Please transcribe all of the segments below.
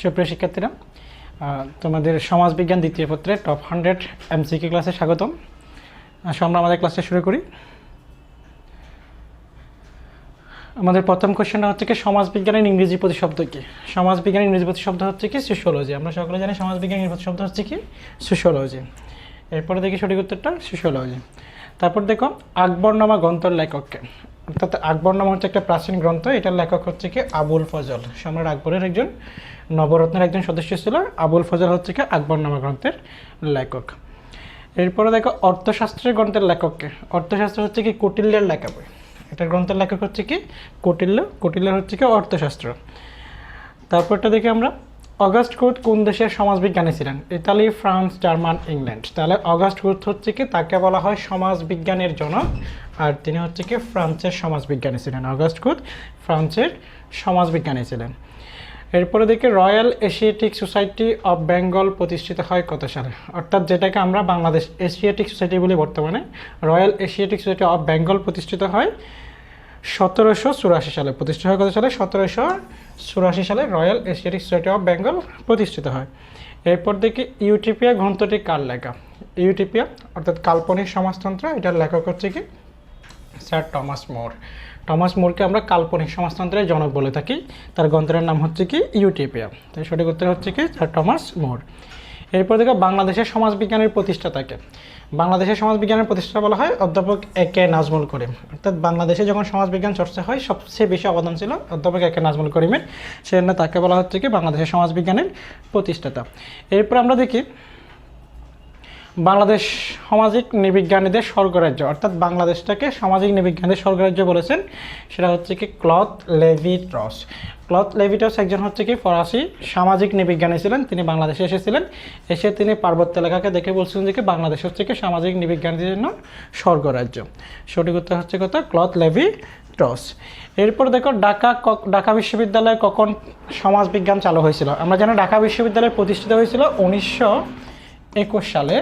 সুপ্রিয় শিক্ষার্থীরা তোমাদের সমাজবিজ্ঞান দ্বিতীয় পত্রে টপ হান্ড্রেড এমসিকে ক্লাসে স্বাগতম। আসো আমরা আমাদের ক্লাসটা শুরু করি। আমাদের প্রথম কোশ্চেনটা হচ্ছে কি, সমাজবিজ্ঞানের ইংরেজি প্রতিশব্দ কি? সমাজবিজ্ঞানের ইংরেজি প্রতিশব্দ হচ্ছে কি সোশিওলজি আমরা সকলে জানি সমাজবিজ্ঞানের ইংরেজি প্রতিশব্দ হচ্ছে কি সোশিওলজি এরপরে দেখি সঠিক উত্তরটা সোশিওলজি তারপর দেখো আকবরনামা গ্রন্থের লেখককে অর্থাৎ আকবরনামা হচ্ছে একটা প্রাচীন গ্রন্থ, এটার লেখক হচ্ছে কি, আবুল ফজল। সম্রাট আকবরের একজন নবরত্নের একজন সদস্য ছিল, আবুল ফজল হচ্ছে কি আকবরনামা গ্রন্থের লেখক। এরপরে দেখো, অর্থশাস্ত্রের গ্রন্থের লেখককে অর্থশাস্ত্র হচ্ছে কি কুটিল্যের লেখা বই। এটা গ্রন্থের লেখক হচ্ছে কি কৌটিল্য, কৌটিল্যের হচ্ছে কি অর্থশাস্ত্র। তারপরটা দেখি আমরা, অগাস্ট কুথ কোন দেশের সমাজবিজ্ঞানী ছিলেন? Italy, France, German, England. তাহলে অগাস্ট কুথ হচ্ছে কি তাকে বলা হয় সমাজবিজ্ঞানের জনক, আর তিনি হচ্ছে কি ফ্রান্সের সমাজবিজ্ঞানী ছিলেন। অগাস্ট কুথ ফ্রান্সের সমাজবিজ্ঞানী ছিলেন। এরপরে দেখি Royal Asiatic Society of Bengal প্রতিষ্ঠিত হয় কত সালে? অর্থাৎ যেটাকে আমরা বাংলাদেশ এশিয়াটিক সোসাইটি বলি বর্তমানে Royal Asiatic Society of Bengal প্রতিষ্ঠিত হয় সতেরোশো চুরাশি সালে। প্রতিষ্ঠিত হয় কত সালে? সতেরোশো চুরাশি সালে Royal Asiatic Society of Bengal প্রতিষ্ঠিত হয়। এরপর দেখি ইউটিপিয়া গ্রন্থটি কার লেখা? ইউটিপিয়া অর্থাৎ কাল্পনিক সমাজতন্ত্র, এটার লেখক হচ্ছে কি? স্যার টমাস মোর টমাস মোরকে আমরা কাল্পনিক সমাজতন্ত্রের জনক বলে থাকি। তার গ্রন্থের নাম হচ্ছে কি? ইউটিপিয়া। তাই সঠিক উত্তর হচ্ছে কি? Sir Thomas More. এরপর দেখো, বাংলাদেশের সমাজবিজ্ঞানের প্রতিষ্ঠাতাকে বাংলাদেশের সমাজবিজ্ঞানের প্রতিষ্ঠা বলা হয় অধ্যাপক এ কে নাজমুল করিম। অর্থাৎ বাংলাদেশে যখন সমাজবিজ্ঞান চর্চা হয়, সবচেয়ে বেশি অবদান ছিল অধ্যাপক এ কে নাজমুল করিমের। সেজন্য তাকে বলা হচ্ছে কি? বাংলাদেশের সমাজবিজ্ঞানের প্রতিষ্ঠাতা। এরপর আমরা দেখি বাংলাদেশ সামাজিক নিবিজ্ঞানীদের স্বর্গরাজ্য, অর্থাৎ বাংলাদেশটাকে সামাজিক নৃবিজ্ঞানীদের স্বর্গরাজ্য বলেছেন, সেটা হচ্ছে কি ক্লথ লেভিট্রস। ক্লথ লেভিটস একজন হচ্ছে কি ফরাসি সামাজিক নিবিজ্ঞানী ছিলেন, তিনি বাংলাদেশে এসেছিলেন, এসে তিনি পার্বত্য এলাকাকে দেখে বলছিলেন যে কি বাংলাদেশ হচ্ছে কি সামাজিক নৃবিজ্ঞানীদের জন্য স্বর্গরাজ্য। সঠিক উত্তর হচ্ছে কথা ক্লথ লেভি টস এরপর দেখো ঢাকা ঢাকা বিশ্ববিদ্যালয়ে কখন সমাজবিজ্ঞান চালু হয়েছিল? আমরা জানি ঢাকা বিশ্ববিদ্যালয় প্রতিষ্ঠিত হয়েছিল উনিশশো একুশ সালে।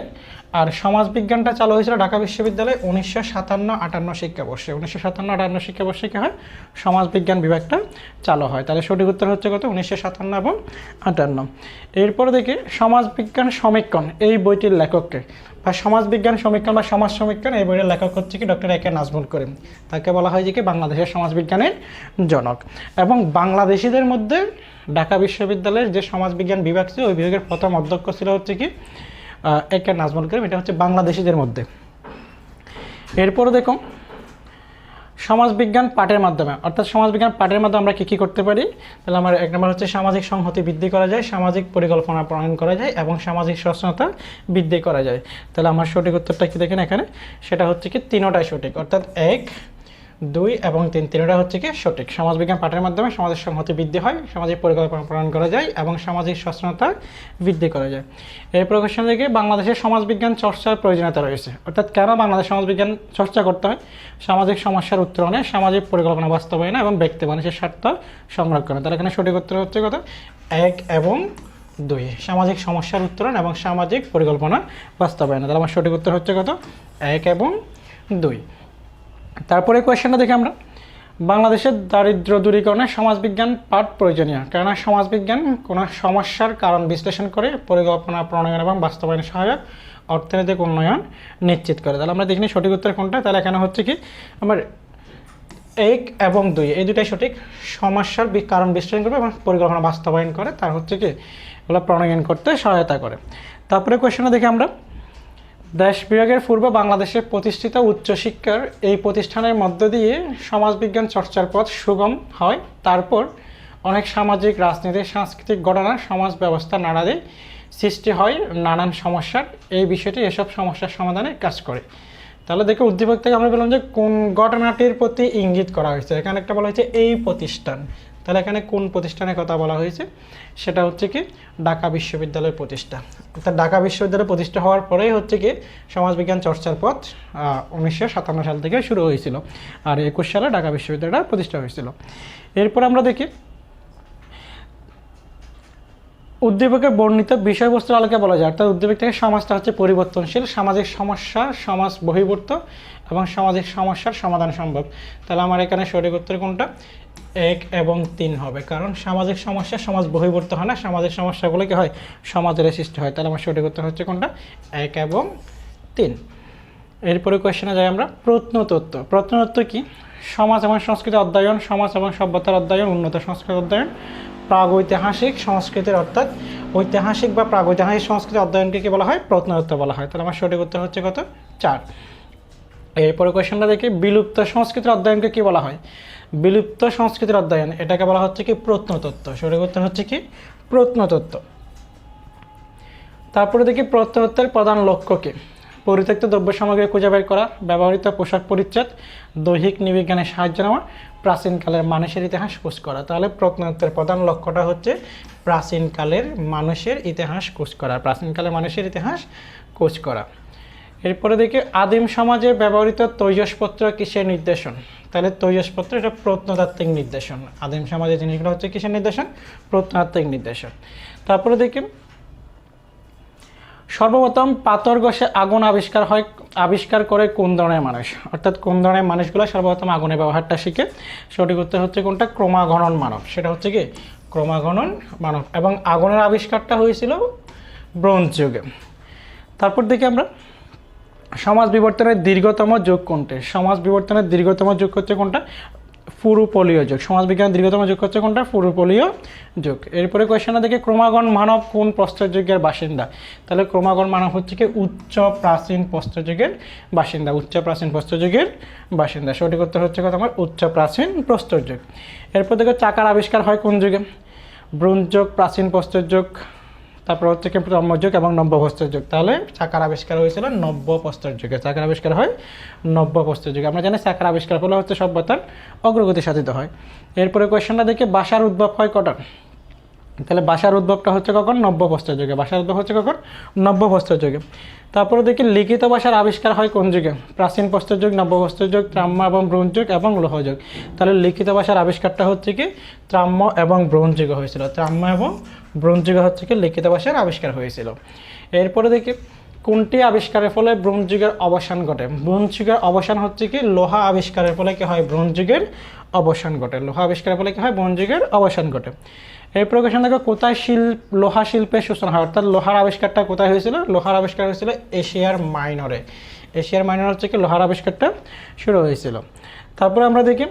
আর সমাজবিজ্ঞানটা চালু হয়েছিল ঢাকা বিশ্ববিদ্যালয়ে উনিশশো সাতান্ন আটান্ন শিক্ষাবর্ষে। উনিশশো সাতান্ন আটান্ন শিক্ষাবর্ষে কী হয়? সমাজবিজ্ঞান বিভাগটা চালু হয়। তাহলে সঠিক উত্তর হচ্ছে কত? উনিশশো সাতান্ন এবং আটান্ন। এরপরে দেখি সমাজবিজ্ঞান সমীক্ষণ, এই বইটির লেখককে। বা সমাজবিজ্ঞান সমীক্ষণ বা সমাজ সমীক্ষণ, এই বইয়ের লেখক হচ্ছে কি? ডক্টর একে নাজমুল করিম। তাকে বলা হয় যে কি? বাংলাদেশের সমাজবিজ্ঞানের জনক। এবং বাংলাদেশিদের মধ্যে ঢাকা বিশ্ববিদ্যালয়ের যে সমাজবিজ্ঞান বিভাগ ছিল, ওই বিভাগের প্রথম অধ্যক্ষ ছিল হচ্ছে কি? একে নাজমুল করিম, এটা হচ্ছে বাংলাদেশিদের মধ্যে। এরপরে দেখো, সমাজবিজ্ঞান পাঠের মাধ্যমে, অর্থাৎ সমাজবিজ্ঞান পাঠের মাধ্যমে আমরা কী কী করতে পারি? তাহলে আমার এক নম্বর হচ্ছে সামাজিক সংহতি বৃদ্ধি করা যায়, সামাজিক পরিকল্পনা প্রণয়ন করা যায় এবং সামাজিক সচেতনতা বৃদ্ধি করা যায়। তাহলে আমার সঠিক উত্তরটা কি দেখেন এখানে? সেটা হচ্ছে কি তিনোটাই সঠিক, অর্থাৎ এক দুই এবং তিন। তিনটা হচ্ছে কি সঠিক। সমাজবিজ্ঞান পাঠের মাধ্যমে সমাজের সংহতি বৃদ্ধি হয়, সামাজিক পরিকল্পনা প্রণয়ন করা যায় এবং সামাজিক সচেতনতা বৃদ্ধি করা যায়। এরপর কোশ্চেন থেকে বাংলাদেশের সমাজবিজ্ঞান চর্চার প্রয়োজনীয়তা রয়েছে। অর্থাৎ কেন বাংলাদেশ সমাজবিজ্ঞান চর্চা করতে হয়? সামাজিক সমস্যার উত্তরণে সামাজিক পরিকল্পনা বাস্তবায়নে এবং ব্যক্তি মানুষের স্বার্থ সংরক্ষণে। তাহলে এখানে সঠিক উত্তর হচ্ছে কথা এক এবং দুই। সামাজিক সমস্যার উত্তরণ এবং সামাজিক পরিকল্পনা বাস্তবায়নে। তাহলে আমার সঠিক উত্তর হচ্ছে কত? এক এবং দুই। তারপরে কোয়েশ্চেনটা দেখি আমরা। বাংলাদেশের দারিদ্র দূরীকরণে সমাজবিজ্ঞান পাঠ প্রয়োজনীয়। কেননা সমাজবিজ্ঞান কোনো সমস্যার কারণ বিশ্লেষণ করে পরিকল্পনা, প্রণয়ন এবং বাস্তবায়নে সহায়ক অর্থনৈতিক উন্নয়ন নিশ্চিত করে। তাহলে আমরা দেখিনি সঠিক উত্তর কোনটা। তাহলে এখানে হচ্ছে কি, আমার এক এবং দুই, এই দুটাই সঠিক। সমস্যার কারণ বিশ্লেষণ করবে এবং পরিকল্পনা বাস্তবায়ন করে। তার হচ্ছে কি ওগুলো প্রণয়ন করতে সহায়তা করে। তারপরে কোয়েশ্চেনটা দেখি আমরা। দেশ বিভাগের পূর্ব বাংলাদেশে প্রতিষ্ঠিত উচ্চশিক্ষার এই প্রতিষ্ঠানের মধ্য দিয়ে সমাজবিজ্ঞান চর্চার পথ সুগম হয়। তারপর অনেক সামাজিক রাজনৈতিক সাংস্কৃতিক ঘটনা সমাজ ব্যবস্থা নাড়াতে সৃষ্টি হয় নানান সমস্যার। এই বিষয়টি এসব সমস্যার সমাধানে কাজ করে। তাহলে দেখে, উদ্দীপক থেকে আমরা বললাম যে কোন ঘটনাটির প্রতি ইঙ্গিত করা হয়েছে। এখানে একটা বলা হয়েছে এই প্রতিষ্ঠান। তাহলে এখানে কোন প্রতিষ্ঠানের কথা বলা হয়েছে? সেটা হচ্ছে কি ঢাকা বিশ্ববিদ্যালয়ের প্রতিষ্ঠা। অর্থাৎ ঢাকা বিশ্ববিদ্যালয় প্রতিষ্ঠা হওয়ার পরেই হচ্ছে কি সমাজবিজ্ঞান চর্চার পথ উনিশশো সাতান্ন সাল থেকে শুরু হয়েছিল আর একুশ সালে ঢাকা বিশ্ববিদ্যালয়টা প্রতিষ্ঠা হয়েছিল। এরপর আমরা দেখি উদ্দীপকের বর্ণিত বিষয়বস্তুর আলোকে বলা যায়। অর্থাৎ উদ্দীপক থেকে সমাজটা হচ্ছে পরিবর্তনশীল, সামাজিক সমস্যা, সমাজ বহির্ভূত এবং সামাজিক সমস্যার সমাধান সম্ভব। তাহলে আমার এখানে সঠিক উত্তর কোনটা? এক এবং তিন হবে। কারণ সামাজিক সমস্যা সমাজ বহির্ভূত হয় না। সামাজিক সমস্যাগুলো কি হয়? সমাজের সৃষ্টি হয়। তাহলে আমার সঠিক উত্তর হচ্ছে কোনটা? এক এবং তিন। এরপরে কোয়েশ্চেনে যাই আমরা। প্রত্নতত্ত্ব। প্রত্নতত্ত্ব কি? সমাজ এবং সংস্কৃতি অধ্যয়ন, সমাজ এবং সভ্যতার অধ্যয়ন, উন্নত সংস্কৃতি অধ্যয়ন, প্রাগৈতিহাসিক সংস্কৃতির অর্থাৎ ঐতিহাসিক বা প্রাগৈতিহাসিক সংস্কৃতি অধ্যয়নকে কী বলা হয়? প্রত্নতত্ত্ব বলা হয়। তাহলে আমার সঠিক উত্তর হচ্ছে কত? চার। এরপরে কোয়েশ্চেনটা দেখি। বিলুপ্ত সংস্কৃতির অধ্যয়নকে কী বলা হয়? বিলুপ্ত সংস্কৃতির অধ্যয়ন। এটাকে বলা হচ্ছে কি প্রত্নতত্ত্ব। সঠিক উত্তর হচ্ছে কি প্রত্নতত্ত্ব। তারপরে দেখি প্রত্নতত্ত্বের প্রধান লক্ষ্য কি? পরিত্যক্ত দ্রব্য সামগ্রী খুঁজে বের করা, ব্যবহৃত পোশাক পরিচ্ছদ, দৈহিক নিবিজ্ঞানের সাহায্য নেওয়া, প্রাচীনকালের মানুষের ইতিহাস খোঁজ করা। তাহলে প্রত্নতত্ত্বের প্রধান লক্ষ্যটা হচ্ছে প্রাচীনকালের মানুষের ইতিহাস খোঁজ করা, প্রাচীনকালের মানুষের ইতিহাস খোঁজ করা। এরপরে দেখি আদিম সমাজে ব্যবহৃত তৈজসপত্র কিসের নির্দেশন? তাহলে তৈজসপত্র এটা প্রত্নতাত্ত্বিক নির্দেশন। আদিম সমাজের জিনিসগুলো হচ্ছে কিসের নির্দেশন? প্রত্নতাত্ত্বিক নির্দেশন। তারপরে দেখি, সর্বপ্রথম পাথর ঘষে আগুন আবিষ্কার হয়, আবিষ্কার করে কোন ধরনের মানুষ? অর্থাৎ কোন ধরনের মানুষগুলো সর্বপ্রথম আগুনের ব্যবহারটা শিখে? সঠিক উত্তর হচ্ছে কোনটা? ক্রমাগণন মানব। সেটা হচ্ছে কি? ক্রমাগণন মানব। এবং আগুনের আবিষ্কারটা হয়েছিল ব্রোঞ্জ যুগে। তারপর দেখি আমরা সমাজ বিবর্তনের দীর্ঘতম যুগ কোনটি? সমাজ বিবর্তনের দীর্ঘতম যুগ হচ্ছে কোনটা? পুরুপলীয় যুগ। সমাজবিজ্ঞানের দীর্ঘতম যুগ হচ্ছে কোনটা? পুরুপলীয় যুগ। এরপরে কোয়েশ্চেনটা দেখে ক্রমাগণ মানব কোন প্রস্তর যুগের বাসিন্দা? তাহলে ক্রমাগণ মানব হচ্ছে কি? উচ্চ প্রাচীন প্রস্তর যুগের বাসিন্দা, উচ্চ প্রাচীন প্রস্তর যুগের বাসিন্দা। সঠিক উত্তর হচ্ছে কথা আমার উচ্চ প্রাচীন প্রস্তর যুগ এরপর দেখো চাকার আবিষ্কার হয় কোন যুগে? ব্রোঞ্জ যুগ প্রাচীন প্রস্তর যুগ তারপর হচ্ছে কি ব্রহ্মযুগ এবং নব্যপ্রস্তর যুগ। তাহলে চাকার আবিষ্কার হয়েছিল নব্যপ্রস্তর যুগে। চাকার আবিষ্কার হয় নব্যপ্রস্তর যুগে। আমরা জানি চাকার আবিষ্কার ফলে হচ্ছে সভ্যতার অগ্রগতি সাধিত হয়। এরপরে কোয়েশ্চেনটা দেখি, বাসার উদ্ভব হয় কটা তাহলে বাসার উদ্ভবটা হচ্ছে কখন? নব্যপ্রস্তর যুগে। বাসার উদ্ভব হচ্ছে কখন? নব্যপ্রস্তর যুগে। তারপরে দেখি লিখিত ভাষার আবিষ্কার হয় কোন যুগে? প্রাচীন প্রস্তর যুগ নব্যপ্রস্তর যুগ, ত্রাম্য এবং ব্রোঞ্জ যুগ এবং লোহ যুগ। তাহলে লিখিত ভাষার আবিষ্কারটা হচ্ছে কি? ত্রাম্য এবং ব্রোঞ্জ যুগে হয়েছিল। ত্রাম্য এবং ব্রোঞ্জ যুগে হচ্ছে কি? লিখিত ভাষার আবিষ্কার হয়েছিল। এরপরে দেখি, কোনটি আবিষ্কারের ফলে ব্রোঞ্জ যুগের অবসান ঘটে? ব্রোঞ্জ যুগের অবসান হচ্ছে কি? লোহা আবিষ্কারের ফলে কি হয়? ব্রোঞ্জ যুগের অবসান ঘটে। লোহা আবিষ্কারের ফলে কি হয়? ব্রোঞ্জ যুগের অবসান ঘটে। এই প্রকাশন দেখো কোথায় শিল্প লোহা শিল্পের সূচনা হয়? অর্থাৎ লোহার আবিষ্কারটা কোথায় হয়েছিল? লোহার আবিষ্কার হয়েছিল এশিয়ার মাইনরে। এশিয়ার মাইনর হচ্ছে কি লোহার আবিষ্কারটা শুরু হয়েছিল। তারপরে আমরা দেখি,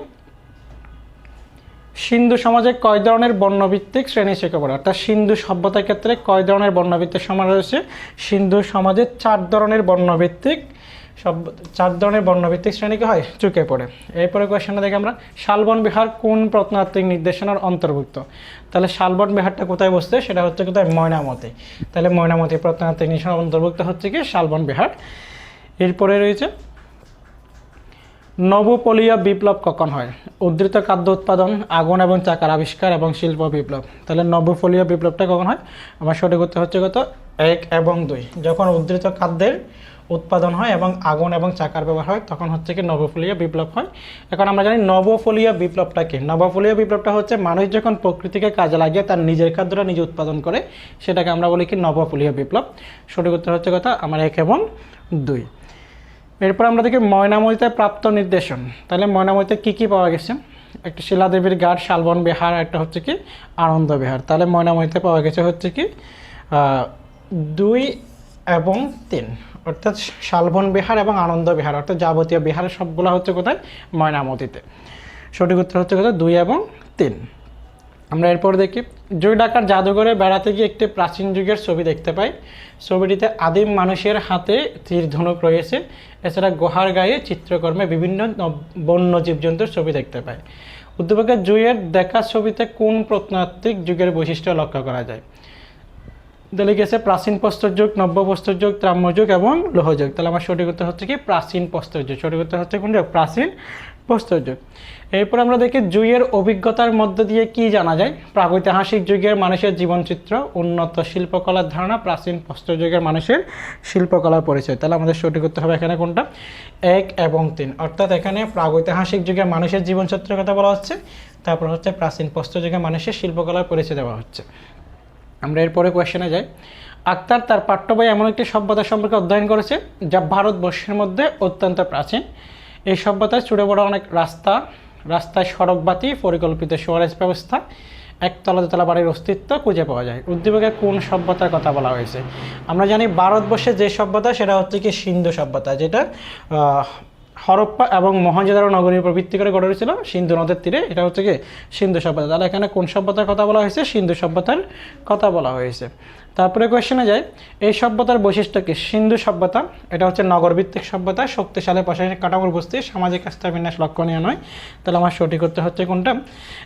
সিন্ধু সমাজে কয় ধরনের বর্ণভিত্তিক শ্রেণি শিখে পড়ে অর্থাৎ সিন্ধু সভ্যতার ক্ষেত্রে কয় ধরনের বর্ণভিত্তিক সমাজ রয়েছে? সিন্ধু সমাজে চার ধরনের বর্ণভিত্তিক সব চার ধরনের বর্ণভিত্তিক শ্রেণীকে হয়, চুকে পড়ে। এরপরে কোয়েশনটা দেখি আমরা, শালবন বিহার কোন প্রত্নতাত্ত্বিক নির্দেশনার অন্তর্ভুক্ত? তাহলে শালবন বিহারটা কোথায় বসছে সেটা হচ্ছে কোথায়? ময়নামতি। তাহলে ময়নামতি প্রত্নাত্মিক নির্দেশনার অন্তর্ভুক্ত হচ্ছে কি? শালবন বিহার। এরপরে রয়েছে, নবপলীয় বিপ্লব কখন হয়? উদ্ধৃত খাদ্য উৎপাদন, আগুন এবং চাকার আবিষ্কার এবং শিল্প বিপ্লব। তাহলে নবপলীয় বিপ্লবটা কখন হয়? আমার সঠিক উত্তর হচ্ছে কত এক এবং দুই। যখন উদ্ধৃত খাদ্যের উৎপাদন হয় এবং আগুন এবং চাকার ব্যবহার হয়, তখন হচ্ছে কি নবফলীয় বিপ্লব হয়। এখন আমরা জানি নবফলীয় বিপ্লবটা কি? নবফলীয় বিপ্লবটা হচ্ছে মানুষ যখন প্রকৃতিকে কাজে লাগিয়ে তার নিজের খাদ্যটা নিজে উৎপাদন করে, সেটাকে আমরা বলি কি নবফলীয় বিপ্লব। সঠিক উত্তর হচ্ছে কথা আমার এক এবং দুই। এরপর আমরা দেখি ময়নামতিতে প্রাপ্ত নির্দেশন। তাহলে ময়নামতিতে কী কী পাওয়া গেছে? একটা শিলাদেবীর গাঢ় শালবন বিহার, একটা হচ্ছে কি আনন্দ বিহার। তাহলে ময়নামতিতে পাওয়া গেছে হচ্ছে কি দুই এবং তিন। অর্থাৎ শালবন বিহার এবং আনন্দ বিহার, অর্থাৎ যাবতীয় বিহারের সবগুলো হচ্ছে কোথায়? ময়নামতিতে। সঠিক উত্তর হচ্ছে কোথায়? দুই এবং তিন। আমরা এরপর দেখি, জয় ডাকার জাদুঘরে বেড়াতে গিয়ে একটি প্রাচীন যুগের ছবি দেখতে পাই। ছবিটিতে আদিম মানুষের হাতে তীর ধনুক রয়েছে। এছাড়া গুহার গায়ে চিত্রকর্মে বিভিন্ন বন্য জীবজন্তুর ছবি দেখতে পাই। উদ্দীপকের জুয়ের দেখা ছবিতে কোন প্রত্নতাত্ত্বিক যুগের বৈশিষ্ট্য লক্ষ্য করা যায়? তাহলে গেছে প্রাচীন প্রস্তর যুগ, নব্য প্রস্তর যুগ, ত্রাম্য যুগ এবং লোহ যুগ। তাহলে আমার সঠিক উত্তর হচ্ছে কি? প্রাচীন প্রস্তর যুগ। সঠিক উত্তর হচ্ছে কোন যুগ? প্রাচীন প্রস্তর যুগ। এরপর আমরা দেখি যুগের অভিজ্ঞতার মধ্য দিয়ে কি জানা যায়? প্রাগৈতিহাসিক যুগের মানুষের জীবনচিত্র, উন্নত শিল্পকলার ধারণা, প্রাচীন প্রস্তর যুগের মানুষের শিল্পকলার পরিচয়। তাহলে আমাদের সঠিক উত্তর হবে এখানে কোনটা? এক এবং তিন। অর্থাৎ এখানে প্রাগৈতিহাসিক যুগের মানুষের জীবনচিত্রের কথা বলা হচ্ছে। তারপর হচ্ছে প্রাচীন প্রস্তর যুগের মানুষের শিল্পকলার পরিচয় দেওয়া হচ্ছে। আমরা এরপরে কোয়েশ্চেনে যাই। আক্তার তার পাঠ্যবই এমন একটি সভ্যতা সম্পর্কে অধ্যয়ন করেছে, যা ভারতবর্ষের মধ্যে অত্যন্ত প্রাচীন। এই সভ্যতায় ছুটে পড়া অনেক রাস্তা, রাস্তায় সড়ক বাতি, পরিকল্পিত সুয়ারেজ ব্যবস্থা, একতলা দোতলা বাড়ির অস্তিত্ব খুঁজে পাওয়া যায়। উদ্দীপকে কোন সভ্যতার কথা বলা হয়েছে? আমরা জানি ভারতবর্ষে যে সভ্যতা, সেটা হচ্ছে কি সিন্ধু সভ্যতা, যেটা হরপ্পা এবং মহেঞ্জোদারো নগরীর উপর ভিত্তি করে গড়ে উঠেছিল সিন্ধু নদের তীরে। এটা হচ্ছে কি? সিন্ধু সভ্যতা। তাহলে এখানে কোন সভ্যতার কথা বলা হয়েছে? সিন্ধু সভ্যতার কথা বলা হয়েছে। তারপরে কোয়েশ্চেনে যায় এই সভ্যতার বৈশিষ্ট্য কি? সিন্ধু সভ্যতা, এটা হচ্ছে নগরভিত্তিক সভ্যতা, শক্তিশালী প্রশাসনিক কাঠামোর উপস্থিত সামাজিক আস্থা বিন্যাস লক্ষণীয় নয়। তাহলে আমার সঠিক করতে হচ্ছে কোনটা?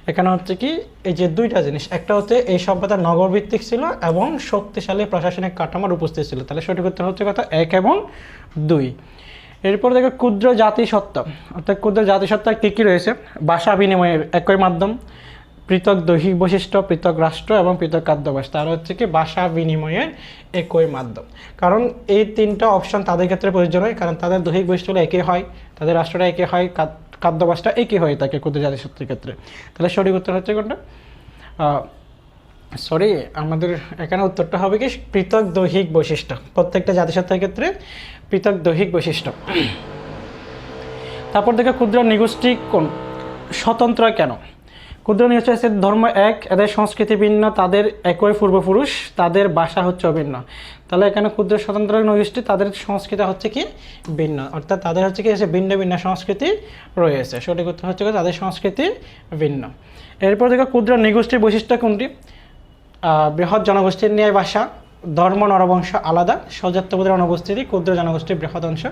এখানে হচ্ছে কি? এই যে দুইটা জিনিস। একটা হচ্ছে এই সভ্যতা নগরভিত্তিক ছিল এবং শক্তিশালী প্রশাসনিক কাঠামোর উপস্থিত ছিল। তাহলে সঠিক করতে হচ্ছে কথা এক এবং দুই। এরপর দেখো ক্ষুদ্র জাতিসত্তা অর্থাৎ ক্ষুদ্র জাতিসত্তার কী কী রয়েছে? ভাষা বিনিময়ের একই মাধ্যম, পৃথক দৈহিক বৈশিষ্ট্য, পৃথক রাষ্ট্র এবং পৃথক খাদ্যাভ্যাস তার হচ্ছে কি ভাষা বিনিময়ের একই মাধ্যম। কারণ এই তিনটা অপশন তাদের ক্ষেত্রে প্রয়োজন হয় কারণ তাদের দৈহিক বৈশিষ্ট্য একই হয়, তাদের রাষ্ট্রটা একই হয়, খাদ- খাদ্যাভ্যাসটা একই হয়ে থাকে ক্ষুদ্র জাতিসত্তার ক্ষেত্রে। তাহলে সঠিক উত্তর হচ্ছে কোনটা? সরি আমাদের এখানে উত্তরটা হবে কি পৃথক দৈহিক বৈশিষ্ট্য। প্রত্যেকটা জাতিসত্তার ক্ষেত্রে পৃথক দৈহিক বৈশিষ্ট্য। তারপর দেখো ক্ষুদ্র নিগোষ্ঠী কোন? স্বতন্ত্র কেন? ক্ষুদ্র নিগোষ্ঠী হচ্ছে ধর্ম এক, এদের সংস্কৃতি ভিন্ন, তাদের একই পূর্বপুরুষ, তাদের ভাষা হচ্ছে অভিন্ন। তাহলে এখানে ক্ষুদ্র স্বতন্ত্র নৈগোষ্ঠী, তাদের সংস্কৃতি হচ্ছে কি ভিন্ন? অর্থাৎ তাদের হচ্ছে কি ভিন্ন ভিন্ন সংস্কৃতি রয়েছে। সঠিক উত্তর হচ্ছে তাদের সংস্কৃতি ভিন্ন। এরপর দেখো ক্ষুদ্র নিগোষ্ঠীর বৈশিষ্ট্য কোনটি? বৃহৎ জনগোষ্ঠীর ন্যায় ভাষা, ধর্ম নরবংশ আলাদা, সজাত্যবোধের অনুপস্থিতি, ক্ষুদ্র জনগোষ্ঠীর বৃহৎ অংশ।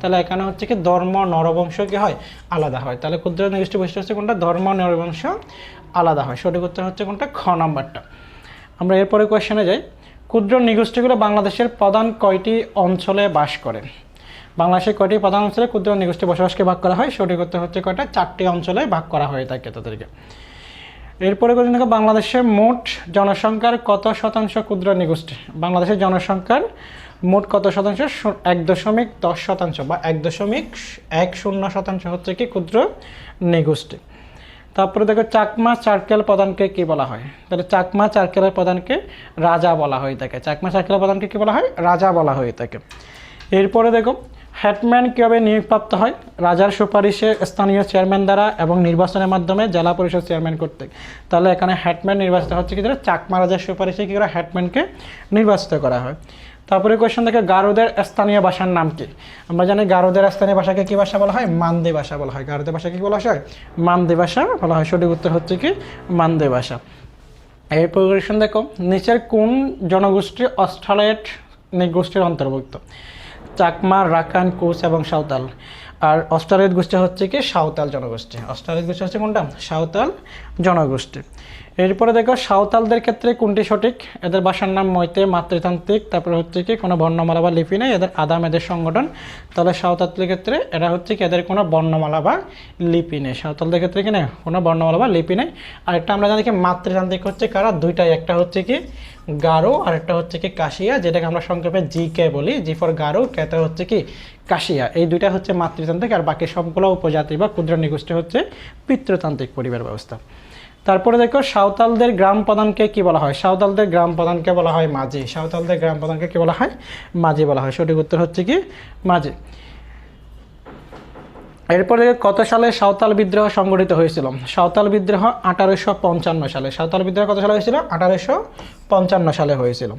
তাহলে এখানে হচ্ছে কি ধর্ম নরবংশ কি হয়? আলাদা হয়। তাহলে ক্ষুদ্র জনগোষ্ঠীর বৈশিষ্ট্য হচ্ছে কোনটা? ধর্ম নরবংশ আলাদা হয়। সঠিক উত্তর হচ্ছে কোনটা? খ নাম্বারটা। আমরা এরপরে কোয়েশনে যাই। ক্ষুদ্র নিগোষ্ঠীগুলো বাংলাদেশের প্রধান কয়টি অঞ্চলে বাস করে? বাংলাদেশের কয়টি প্রধান অঞ্চলে ক্ষুদ্র নিগোষ্ঠী বসবাসকে ভাগ করা হয়? সঠিক উত্তর হচ্ছে কয়টা? চারটি অঞ্চলে ভাগ করা হয়ে থাকে তাদেরকে। এরপরে কথা দেখো বাংলাদেশের মোট জনসংখ্যার কত শতাংশ ক্ষুদ্র নিগোষ্ঠী? বাংলাদেশের জনসংখ্যার মোট কত শতাংশ? এক দশমিক দশ শতাংশ বা এক দশমিক এক শূন্য শতাংশ হচ্ছে কি ক্ষুদ্র নিগোষ্ঠী। তারপরে দেখো, চাকমা চারকেল প্রধানকে কি বলা হয়? তাহলে চাকমা চারকেলের প্রধানকে রাজা বলা হয়ে থাকে। চাকমা চারকেলের প্রধানকে কি বলা হয়? রাজা বলা হয়ে থাকে। এরপরে দেখো হেডম্যান কীভাবে নিয়োগপ্রাপ্ত হয়? রাজার সুপারিশে স্থানীয় চেয়ারম্যান দ্বারা এবং নির্বাচনের মাধ্যমে জেলা পরিষদ চেয়ারম্যান কর্তৃক। তাহলে এখানে হেডম্যান নির্বাচিত হচ্ছে কি ধরো? চাকমা রাজার সুপারিশে কী করে হেডম্যানকে নির্বাচিত করা হয়? তারপরে কোয়েশ্চেন দেখে, গারোদের স্থানীয় ভাষার নাম কি? আমরা জানি গারোদের স্থানীয় ভাষাকে কী ভাষা বলা হয়? মানদে ভাষা বলা হয়। গারোদের ভাষাকে কী বলা হয়? মানদে ভাষা বলা হয়। সঠিক উত্তর হচ্ছে কি? মানদে ভাষা। এই কোয়েশ্চেন দেখো, নিচের কোন জনগোষ্ঠী অস্ট্রালেট গোষ্ঠীর অন্তর্ভুক্ত? চাকমা রাখান কোচ এবং সাঁওতাল। আর অস্ট্রালিয়াত গোষ্ঠী হচ্ছে কি? সাঁওতাল জনগোষ্ঠী। অস্ট্রালিয়াত গোষ্ঠী হচ্ছে কোনটা? সাঁওতাল জনগোষ্ঠী। এরপরে দেখো, সাঁওতালদের ক্ষেত্রে কোনটি সঠিক? এদের ভাষার নাম মৈতে মাতৃতান্ত্রিক, তারপরে হচ্ছে কি কোনো বর্ণমালা বা লিপি নেই, এদের আদাম, এদের সংগঠন। তাহলে সাঁওতালদের ক্ষেত্রে এরা হচ্ছে কি এদের কোনো বর্ণমালা বা লিপি নেই। সাঁওতালদের ক্ষেত্রে কি না কোনো বর্ণমালা বা লিপি নেই। আর একটা আমরা জানি কি, মাতৃতান্ত্রিক হচ্ছে কারা? দুইটাই একটা হচ্ছে কি গারো, আর একটা হচ্ছে কি কাশিয়া, যেটাকে আমরা সংক্ষেপে জি কে বলি। জি ফর গারো কেতে হচ্ছে কি কাশিয়া। এই দুইটা হচ্ছে মাতৃতান্ত্রিক, আর বাকি সবগুলো উপজাতি বা ক্ষুদ্র নিগোষ্ঠী হচ্ছে পিতৃতান্ত্রিক পরিবার ব্যবস্থা। তারপরে দেখো সাঁওতালদের গ্রাম প্রধানকে কি বলা হয়? সাঁওতালদের গ্রাম প্রধানকে বলা হয় মাঝি। সাঁওতালদের গ্রাম প্রধানকে কি বলা হয়? মাঝি বলা হয়। সঠিক উত্তর হচ্ছে কি মাঝি। এরপরে কত সালে সাঁওতাল বিদ্রোহ সংগঠিত হয়েছিল? সাঁওতাল বিদ্রোহ আঠারোশো পঞ্চান্ন সালে। সাঁওতাল বিদ্রোহ কত সালে হয়েছিল? আঠারোশো পঞ্চান্ন সালে হয়েছিল।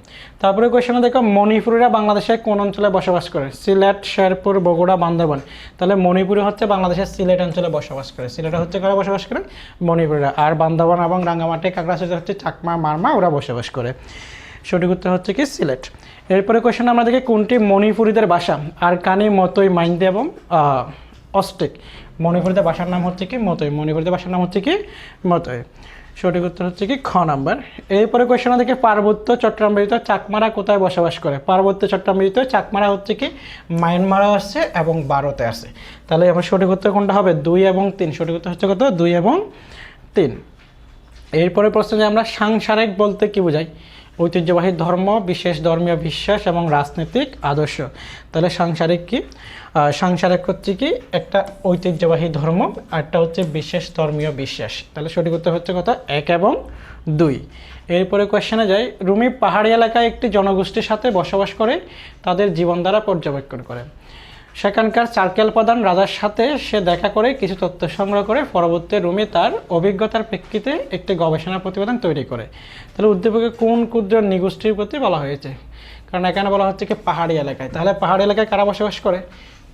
তারপরে কোয়েশনে দেখো, মণিপুরিরা বাংলাদেশের কোন অঞ্চলে বসবাস করে? সিলেট, শেরপুর, বগুড়া, বান্দরবান। তাহলে মণিপুরি হচ্ছে বাংলাদেশের সিলেট অঞ্চলে বসবাস করে। সিলেটে হচ্ছে কারা বসবাস করে? মণিপুরিরা। আর বান্দরবান এবং রাঙ্গামাটি কাকড়াছড়ি হচ্ছে চাকমা, মারমা, ওরা বসবাস করে। সঠিক উত্তর হচ্ছে কি? সিলেট। এরপরে কোয়েশন আমরা দেখি কোনটি মণিপুরীদের বাসা আর কানি মতোই মাইন্দে এবং অস্টেক মণিপুরীদের ভাষার নাম হচ্ছে কি মতই। মণিপুরীদের ভাষার নাম হচ্ছে কি মতই। সঠিক উত্তর হচ্ছে কি খ নাম্বার। এরপরে কোয়েশন দেখে পার্বত্য চট্টগ্রামবিত চাকমারা কোথায় বসবাস করে? পার্বত্য চট্টগ্রামবিত চাকমারা হচ্ছে কি মায়ানমারও আসছে এবং ভারতে আছে তাহলে আমার সঠিক উত্তর কোনটা হবে? দুই এবং তিন। সঠিক উত্তর হচ্ছে কত? দুই এবং তিন। এরপরে প্রশ্ন যে আমরা সাংসারিক বলতে কি বোঝাই? ঐতিহ্যবাহী ধর্ম, বিশেষ ধর্মীয় বিশ্বাস এবং রাজনৈতিক আদর্শ। তাহলে সাংসারিক কি? সাংসারিক হচ্ছে কি? একটা ঐতিহ্যবাহী ধর্ম আর একটা হচ্ছে বিশেষ ধর্মীয় বিশ্বাস। তাহলে সঠিক উত্তর হচ্ছে কথা এক এবং দুই। এরপরে কোয়েশ্চেনে যাই। রুমি পাহাড়ি এলাকায় একটি জনগোষ্ঠীর সাথে বসবাস করে, তাদের জীবনধারা পর্যবেক্ষণ করে। সেখানকার চারকেল প্রধান রাজার সাথে সে দেখা করে কিছু তথ্য সংগ্রহ করে। পরবর্তী রুমে তার অভিজ্ঞতার প্রেক্ষিতে একটি গবেষণা প্রতিবেদন তৈরি করে। তাহলে উদ্দীপকে কোন ক্ষুদ্র নিগোষ্ঠীর প্রতি বলা হয়েছে? কারণ এখানে বলা হচ্ছে কি পাহাড়ি এলাকায়। তাহলে পাহাড়ি এলাকায় কারা বসবাস করে?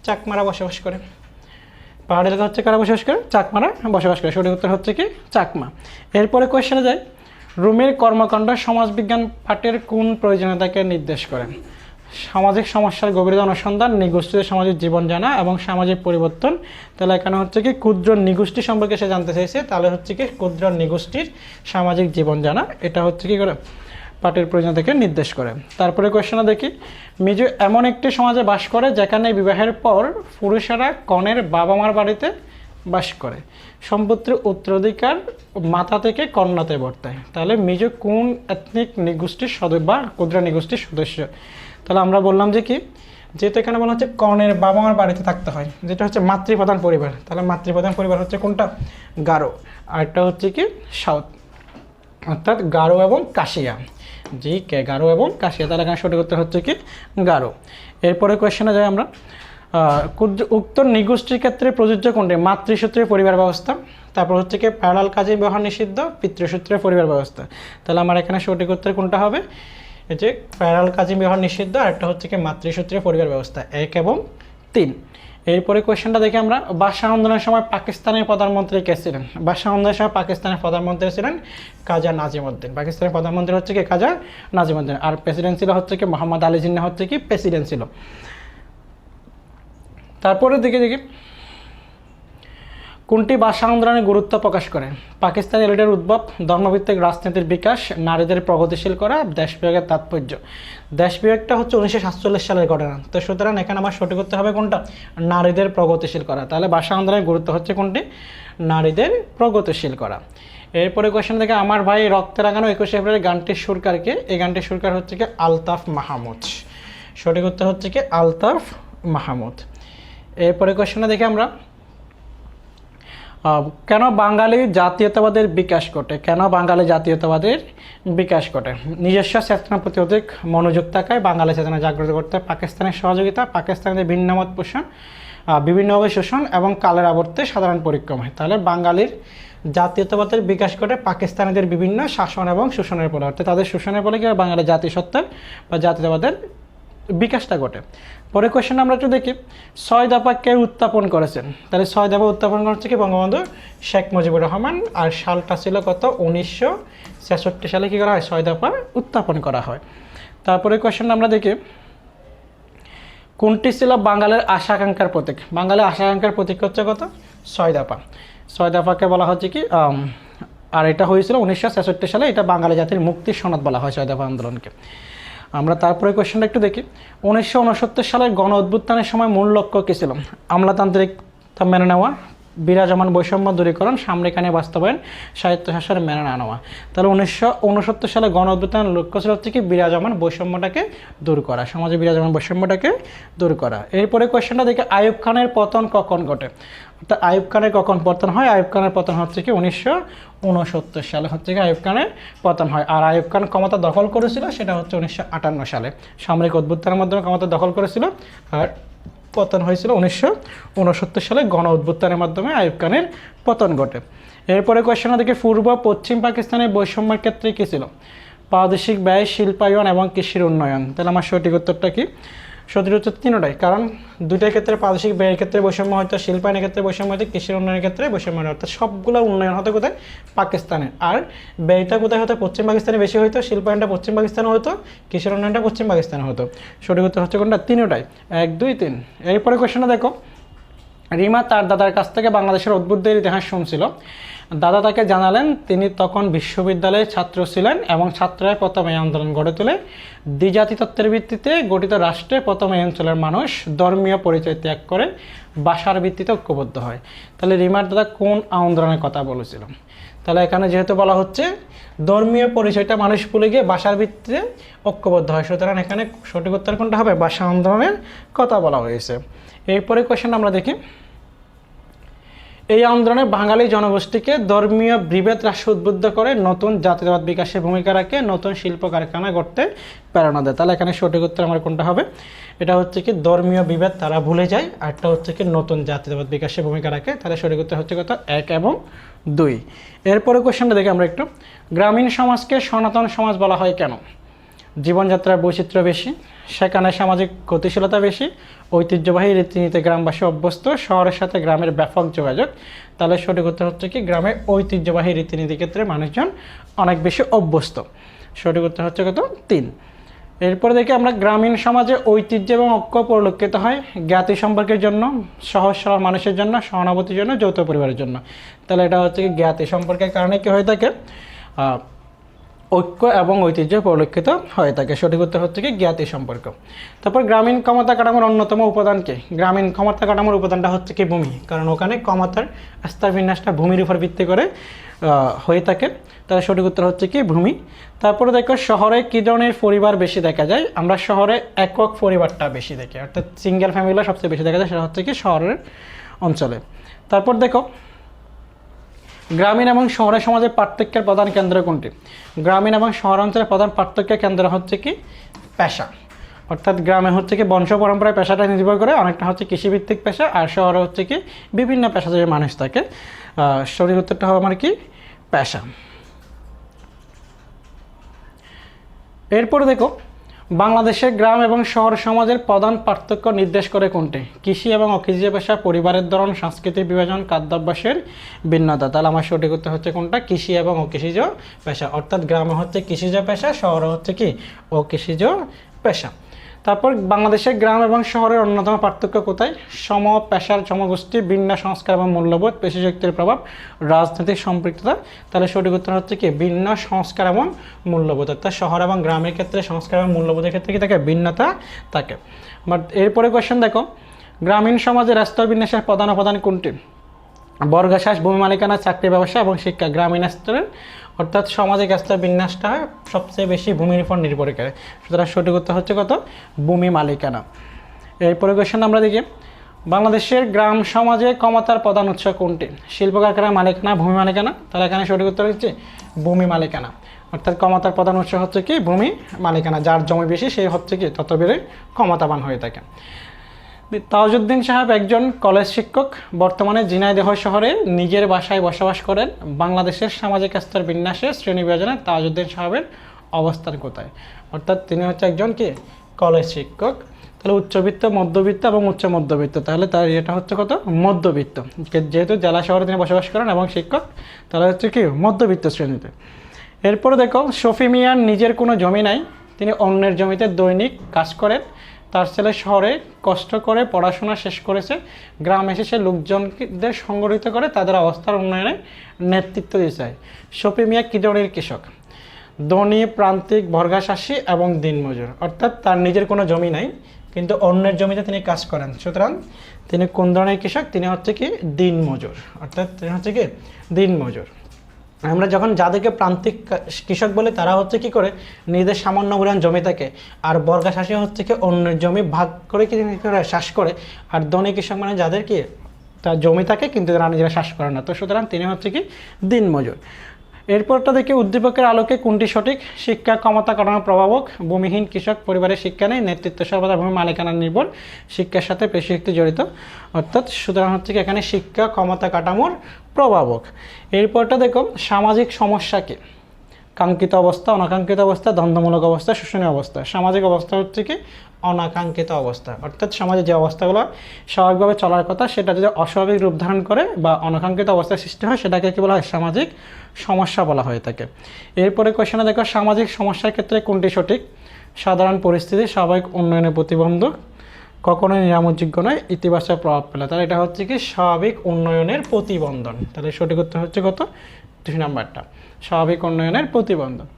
চাকমারা বসবাস করে। পাহাড়ি এলাকা হচ্ছে কারা বসবাস করে? চাকমারা বসবাস করে। সঠিক উত্তর হচ্ছে কি চাকমা। এরপরে কোয়েশ্চেনে যায় রুমের কর্মকাণ্ড সমাজবিজ্ঞান পাঠের কোন প্রয়োজনীয়তাকে নির্দেশ করেন সামাজিক সমস্যার গভীরতা অনুসন্ধান নিগোষ্ঠীর সামাজিক জীবন জানা এবং সামাজিক পরিবর্তন। তাহলে এখানে হচ্ছে কি ক্ষুদ্র নিগোষ্ঠী সম্পর্কে সে জানতে চাইছে, তাহলে হচ্ছে কি ক্ষুদ্র নিগোষ্ঠীর সামাজিক জীবন জানা। এটা হচ্ছে কি করে? পাঠের প্রয়োজন থেকে নির্দেশ করে। তারপরে কোয়েশ্চেনে দেখি। মিজু এমন একটি সমাজে বাস করে যেখানে বিবাহের পর পুরুষেরা কনের বাবা মার বাড়িতে বাস করে। সম্পত্তির উত্তরাধিকার মাথা থেকে কন্যাতে বর্তায়। তাহলে মিজো কোন এথনিক নিগোষ্ঠীর সদস্য বা ক্ষুদ্র নিগোষ্ঠীর সদস্য? তাহলে আমরা বললাম যে কি? যেহেতু এখানে বলা হচ্ছে কর্ণের বাবা মার বাড়িতে থাকতে হয়, যেটা হচ্ছে মাতৃপ্রধান পরিবার। তাহলে মাতৃপ্রধান পরিবার হচ্ছে কোনটা? গারো। আরেকটা হচ্ছে কি? সাউথ। অর্থাৎ গারো এবং কাশিয়া। জি, কে? গারো এবং কাশিয়া। তাহলে এখানে সঠিক উত্তর হচ্ছে কি? গারো। এরপরে কোয়েশ্চেনে যাই আমরা। উক্ত নিগোষ্ঠীর ক্ষেত্রে প্রযোজ্য কোনটি? মাতৃসূত্রে পরিবার ব্যবস্থা। তারপর হচ্ছে কি? প্যারাল কাজে ব্যবহার নিষিদ্ধ পিতৃসূত্রে পরিবার ব্যবস্থা। তাহলে আমার এখানে সঠিক উত্তর কোনটা হবে? এই যে প্যারাল কাজে ব্যবহার নিষিদ্ধ আর একটা হচ্ছে কি মাতৃসূত্রে পরিবার ব্যবস্থা, এক এবং তিন। এরপরে কোয়েশ্চেনটা দেখি আমরা। বাদশাহ আন্দোলনের সময় পাকিস্তানের প্রধানমন্ত্রী কে ছিলেন? বাদশাহ আন্দোলনের সময় পাকিস্তানের প্রধানমন্ত্রী ছিলেন কাজা নাজিমুদ্দিন। পাকিস্তানের প্রধানমন্ত্রী হচ্ছে কি কাজা নাজিমুদ্দিন। আর প্রেসিডেন্ট ছিল হচ্ছে কি মোহাম্মদ আলী জিন্না হচ্ছে কি প্রেসিডেন্ট ছিল। তারপরে দিকে দেখি কোনটি ভাষা আন্দোলনে গুরুত্ব প্রকাশ করে? পাকিস্তানি এলিটের উদ্ভব, ধর্মভিত্তিক রাজনীতির বিকাশ, নারীদের প্রগতিশীল করা দেশ বিভাগের তাৎপর্য। দেশ বিভাগটা হচ্ছে উনিশশো সাতচল্লিশ সালের ঘটনা। তো সুতরাং এখানে আমার সঠিক করতে হবে কোনটা? নারীদের প্রগতিশীল করা। তাহলে ভাষা আন্দোলনের গুরুত্ব হচ্ছে কোনটি? নারীদের প্রগতিশীল করা। এরপরে কোয়েশ্চেন থেকে আমার ভাই রক্তে রাঙানো একুশে এপ্রিল গানটির সুরকারকে। এই গানটির সুরকার হচ্ছে কি আলতাফ মাহমুদ। সঠিক উত্তর হচ্ছে কি আলতাফ মাহমুদ। এরপরে কোয়েশ্চেনটা দেখি আমরা কেন বাঙালি জাতীয়তাবাদের বিকাশ ঘটে? কেন বাঙালি জাতীয়তাবাদের বিকাশ ঘটে? নিজস্ব চেতনার প্রতি অধিক মনোযোগ থাকায় বাঙালি চেতনা জাগ্রত করতে পাকিস্তানের সহযোগিতা পাকিস্তানের ভিন্নমত পোষণ বিভিন্নভাবে শোষণ এবং কালের আবর্তে সাধারণ পরিক্রম তাহলে বাঙালির জাতীয়তাবাদের বিকাশ ঘটে পাকিস্তানিদের বিভিন্ন শাসন এবং শোষণের ফলে। অর্থাৎ তাদের শোষণের ফলে কি বাঙালি জাতিসত্তার বা জাতীয়তাবাদের বিকাশটা ঘটে। পরে কোয়েশ্চেন আমরা একটু দেখি। ছয় দফা কে উত্থাপন করেছেন? তাহলে ছয় দফা উত্থাপন করেছে কি বঙ্গবন্ধু শেখ মুজিবুর রহমান, আর সালটা ছিল কত? উনিশশো ছেষট্টি সালে কী করা হয়? ছয় দফা উত্থাপন করা হয়। তারপরে কোয়েশ্চেন আমরা দেখি। কোনটি ছিল বাঙালির আশা আকাঙ্ক্ষার প্রতীক? বাঙালির আশা আকাঙ্ক্ষার প্রতীক হচ্ছে কত? ছয় দফা। ছয় দফাকে বলা হচ্ছে কি আর এটা হয়েছিল উনিশশো ছেষট্টি সালে, এটা বাঙালি জাতির মুক্তির সনদ বলা হয় ছয় দফা আন্দোলনকে। আমরা তারপরে কোয়েশ্চেনটা একটু দেখি। উনিশশো উনসত্তর সালের গণ অভ্যুত্থানের সময় মূল লক্ষ্য কী ছিল? আমলাতান্ত্রিক তা মেনে নেওয়া, বিরাজমান বৈষম্য দূরীকরণ সামরিকানে বাস্তবায়ন সাহিত্য শাসন মেনে না নেওয়া। তাহলে উনিশশো উনসত্তর সালে গণ অভ্যুত্থানের লক্ষ্য ছিল হচ্ছে কি বিরাজমান বৈষম্যটাকে দূর করা, সমাজে বিরাজমান বৈষম্যটাকে দূর করা। এরপরে কোয়েশ্চেনটা দেখি, আইয়ুব খানের পতন কখন ঘটে? অর্থাৎ আইয়ুব খানের কখন পতন হয়? আইয়ুব খানের পতন হচ্ছে কি উনিশশো উনসত্তর সালে হচ্ছে কি আইয়ুব খানের পতন হয়। আর আইয়ুব খান ক্ষমতা দখল করেছিল সেটা হচ্ছে উনিশশো আটান্ন সালে। সামরিক অভ্যুত্থানের মাধ্যমে ক্ষমতা দখল করেছিল। আর পতন হয়েছিল উনিশশো উনসত্তর সালে গণ অভ্যুত্থানের মাধ্যমে আইয়ুব খানের পতন ঘটে। এরপরে কোয়েশ্চেন দেখি পূর্ব পশ্চিম পাকিস্তানের বৈষম্যের ক্ষেত্রে কী ছিল? প্রাদেশিক ব্যয়, শিল্পায়ন এবং কৃষির উন্নয়ন। তাহলে আমার সঠিক উত্তরটা কি? সঠিক উত্তর তিনটাই। কারণ দুইটার ক্ষেত্রে প্রাদেশিক ব্যয়ের ক্ষেত্রে বৈষম্য হয়তো শিল্পায়নের ক্ষেত্রে বৈষম্য হয়তো কৃষির উন্নয়নের ক্ষেত্রে বৈষম্য অর্থাৎ সবগুলো উন্নয়ন হতো কোথায়? পাকিস্তানে। আর ব্যয়টা কোথায় হতো? পশ্চিম পাকিস্তানে বেশি হতো শিল্পায়নটা পশ্চিম পাকিস্তানে হতো, কৃষির উন্নয়নটা পশ্চিম পাকিস্তানে হতো। সঠিক উত্তর হচ্ছে কোনটা? তিনটাই। এক, দুই, তিন। এরপরে কোয়েশ্চেনটা দেখো। রিমা তার দাদার কাছ থেকে বাংলাদেশের উদ্বুদ্ধের ইতিহাস শুনছিল। দাদা তাকে জানালেন, তিনি তখন বিশ্ববিদ্যালয়ের ছাত্র ছিলেন এবং ছাত্ররা প্রথম এই আন্দোলন গড়ে তোলে। দ্বিজাতি তত্ত্বের ভিত্তিতে গঠিত রাষ্ট্রে প্রথম এই অঞ্চলের মানুষ ধর্মীয় পরিচয় ত্যাগ করে বাসার ভিত্তিতে ঐক্যবদ্ধ হয়। তাহলে রিমার দাদা কোন আন্দোলনের কথা বলেছিল? তাহলে এখানে যেহেতু বলা হচ্ছে, ধর্মীয় পরিচয়টা মানুষ ভুলে গিয়ে বাসার ভিত্তিতে ঐক্যবদ্ধ হয়। সুতরাং এখানে সঠিক উত্তর কোনটা হবে? বাসা আন্দোলনের কথা বলা হয়েছে। এরপরে কোয়েশ্চেন আমরা দেখি। এই আন্দোলনে বাঙালি জনগোষ্ঠীকে ধর্মীয় বিভেদ হ্রাস উদ্বুদ্ধ করে নতুন জাতীয়তাবাদ বিকাশে ভূমিকা রাখে, নতুন শিল্প কারখানা করতে প্রেরণা দেয়। তাহলে এখানে সঠিক উত্তর আমার কোনটা হবে? এটা হচ্ছে কি ধর্মীয় বিভেদ তারা ভুলে যায়, আর একটা হচ্ছে কি নতুন জাতীয়তাবাদ বিকাশে ভূমিকা রাখে। তাহলে সঠিক উত্তর হচ্ছে কত? এক এবং দুই। এরপরে কোশ্চেনটা দেখি আমরা একটু। গ্রামীণ সমাজকে সনাতন সমাজ বলা হয় কেন? জীবনযাত্রার বৈচিত্র্য বেশি, সেখানে সামাজিক গতিশীলতা বেশি ঐতিহ্যবাহী রীতিনীতি গ্রামবাসী অভ্যস্ত। শহরের সাথে গ্রামের ব্যাপক যোগাযোগ। তাহলে সঠিক উত্তর হচ্ছে কি গ্রামে ঐতিহ্যবাহী রীতিনীতি ক্ষেত্রে মানুষজন অনেক বেশি অভ্যস্ত। সঠিক উত্তর হচ্ছে কত? তিন। এরপরে দেখি আমরা গ্রামীণ সমাজে ঐতিহ্য এবং ঐক্য পরিলক্ষিত হয় জ্ঞাতি সম্পর্কের জন্য, সহজ সরল মানুষের জন্য, সহানুভূতির জন্য, যৌথ পরিবারের জন্য। তাহলে এটা হচ্ছে কি, জ্ঞাতি সম্পর্কের কারণে কি হয়ে থাকে? ঐক্য এবং ঐতিহ্য পরিলক্ষিত হয়ে থাকে সঠিক উত্তর হচ্ছে কি, জ্ঞাতি সম্পর্ক। তারপর গ্রামীণ ক্ষমতা কাঠামোর অন্যতম উপাদান কি? গ্রামীণ ক্ষমতা কাঠামোর উপাদানটা হচ্ছে কি, ভূমি। কারণ ওখানে ক্ষমতার স্তর বিন্যাসটা ভূমির উপর ভিত্তি করে হয়ে থাকে। তার সঠিক উত্তর হচ্ছে কি, ভূমি। তারপরে দেখো, শহরে কী ধরনের পরিবার বেশি দেখা যায়? আমরা শহরে একক পরিবারটা বেশি দেখি। অর্থাৎ সিঙ্গেল ফ্যামিলিটা সবচেয়ে বেশি দেখা যায়, সেটা হচ্ছে কি শহরের অঞ্চলে। তারপর দেখো গ্রামীণ এবং শহরের সমাজের পার্থক্যের প্রধান কেন্দ্র কোনটি? গ্রামীণ এবং শহরাঞ্চলের প্রধান পার্থক্যের কেন্দ্র হচ্ছে কি? পেশা। অর্থাৎ গ্রামে হচ্ছে কি বংশ পরম্পরায় পেশাটা নির্ভর করে, অনেকটা হচ্ছে কৃষিভিত্তিক পেশা, আর শহরে হচ্ছে কি বিভিন্ন পেশাজীবী মানুষ থাকে। সঠিক উত্তরটা হবে আমার কি? পেশা। এরপরে দেখো বাংলাদেশের গ্রাম এবং শহর সমাজের প্রধান পার্থক্য নির্দেশ করে কোনটি? কৃষি এবং অকৃষি পেশা, পরিবারের ধরন, সাংস্কৃতিক বিভাজন, খাদ্যাভ্যাসের ভিন্নতা। তাহলে আমার সঠিক করতে হচ্ছে কোনটা? কৃষি এবং অকৃষিজ পেশা। অর্থাৎ গ্রামে হচ্ছে কৃষিজ পেশা, শহরে হচ্ছে কি? অকৃষিজ পেশা। তারপর বাংলাদেশের গ্রাম এবং শহরের অন্যতম পার্থক্য কোথায়? সম, পেশার সমগোষ্ঠী ভিন্ন সংস্কার এবং মূল্যবোধ পেশি শক্তির প্রভাব, রাজনৈতিক সম্পৃক্ততা। তাহলে সঠিক উত্তর হচ্ছে কি? ভিন্ন সংস্কার এবং মূল্যবোধ। অর্থাৎ শহর এবং গ্রামের ক্ষেত্রে সংস্কার এবং মূল্যবোধের ক্ষেত্রে কি থাকে? ভিন্নতা থাকে। বাট এরপরে কোয়েশ্চেন দেখো। গ্রামীণ সমাজে স্তর বিন্যাসের প্রধান উপাদান কোনটি? বর্গশ্বাস ভূমি মালিকানা চাকরি ব্যবসা এবং শিক্ষা, গ্রামীণ স্তরের, অর্থাৎ সামাজিক স্তর বিন্যাসটা সবচেয়ে বেশি ভূমির উপর নির্ভর করে। সুতরাং সঠিক উত্তর হচ্ছে কত? ভূমি মালিকানা এরপরে কোয়েশ্চেন আমরা দেখি, বাংলাদেশের গ্রাম সমাজে ক্ষমতার প্রধান উৎস কোনটি? শিল্প কারখানা মালিকানা ভূমি মালিকানা তাহলে এখানে সঠিক উত্তর হচ্ছে ভূমি মালিকানা অর্থাৎ ক্ষমতার প্রধান উৎস হচ্ছে কি? ভূমি মালিকানা যার জমি বেশি, সে হচ্ছে কি? তত বেড়ে ক্ষমতাবান হয়ে থাকে। তাজউদ্দিন সাহেব একজন কলেজ শিক্ষক, বর্তমানে ঝিনাইদহ শহরে নিজের বাসায় বসবাস করেন। বাংলাদেশের সামাজিক স্তর বিন্যাসে শ্রেণি বিভাজনে তাজউদ্দিন সাহেবের অবস্থান কোথায়? অর্থাৎ তিনি হচ্ছে একজন কি? কলেজ শিক্ষক। তাহলে উচ্চবিত্ত, মধ্যবিত্ত এবং উচ্চ মধ্যবিত্ত। তাহলে তার এটা হচ্ছে কত? মধ্যবিত্ত। যেহেতু জেলা শহরে তিনি বসবাস করেন এবং শিক্ষক, তাহলে হচ্ছে কি? মধ্যবিত্ত শ্রেণীতে। এরপরে দেখো, শফি মিয়ার নিজের কোনো জমি নাই। তিনি অন্যের জমিতে দৈনিক কাজ করেন। তার ছেলে শহরে কষ্ট করে পড়াশোনা শেষ করেছে। গ্রামে এসে সে লোকজনদের সংগঠিত করে তাদের অবস্থার উন্নয়নে নেতৃত্ব চায় শফি মিয়া কী ধরনের কৃষক। ধনী, প্রান্তিক ভর্গাশাসী এবং দিনমজুর। অর্থাৎ তার নিজের কোনো জমি নাই, কিন্তু অন্যের জমিতে তিনি কাজ করেন। সুতরাং তিনি কোন ধরনের কৃষক? তিনি হচ্ছে কি দিনমজুর। অর্থাৎ তিনি হচ্ছে কি দিনমজুর। আমরা যখন যাদেরকে প্রান্তিক কৃষক বলে, তারা হচ্ছে কি করে? নিজেদের সামান্য পরিমাণ জমি থাকে। আর বর্গা শাসী হচ্ছে কি, অন্য জমি ভাগ করে কি করে, চাষ করে। আর ধনী কৃষক মানে যাদের কি, তার জমি থাকে, কিন্তু তারা নিজেরা শ্বাস করে না। তো সুতরাং তিনি হচ্ছে কি, দিনমজুর। এরপরটা দেখি উদ্দীপকের আলোকে কোনটি সঠিক? শিক্ষা ক্ষমতা কারণ প্রভাবক, ভূমিহীন কৃষক, পরিবারের শিক্ষা নেই, নেতৃত্ব সর্বদা ভূমি মালিকানা নির্ভর, শিক্ষার সাথে পেশি শক্তি জড়িত। অর্থাৎ সুতরাং হচ্ছে এখানে শিক্ষা ক্ষমতা কাঠামোর প্রভাবক। এরপরটা দেখো, সামাজিক সমস্যা কি? কাঙ্ক্ষিত অবস্থা, অনাকাঙ্ক্ষিত অবস্থা, দ্বন্দ্বমূলক অবস্থা, শোষণীয় অবস্থা। সামাজিক অবস্থা হচ্ছে কি? অনাকাঙ্ক্ষিত অবস্থা। অর্থাৎ সমাজে যে অবস্থাগুলো স্বাভাবিকভাবে চলার কথা, সেটা যদি অস্বাভাবিক রূপ ধারণ করে বা অনাকাঙ্ক্ষিত অবস্থার সৃষ্টি হয়, সেটাকে কী বলা হয়? সামাজিক সমস্যা বলা হয়ে থাকে। এরপরে কোয়েশনে দেখো, সামাজিক সমস্যার ক্ষেত্রে কোনটি সঠিক? সাধারণ পরিস্থিতি, স্বাভাবিক উন্নয়নের প্রতিবন্ধক, কখনোই নিরাময়যোগ্য নয়, ইতিবাচক প্রভাব ফেলে। তাহলে এটা হচ্ছে কি? স্বাভাবিক উন্নয়নের প্রতিবন্ধন। তাহলে সঠিক উত্তর হচ্ছে কত? দুই নাম্বারটা। স্বাভাবিক উন্নয়নের প্রতিবন্ধক।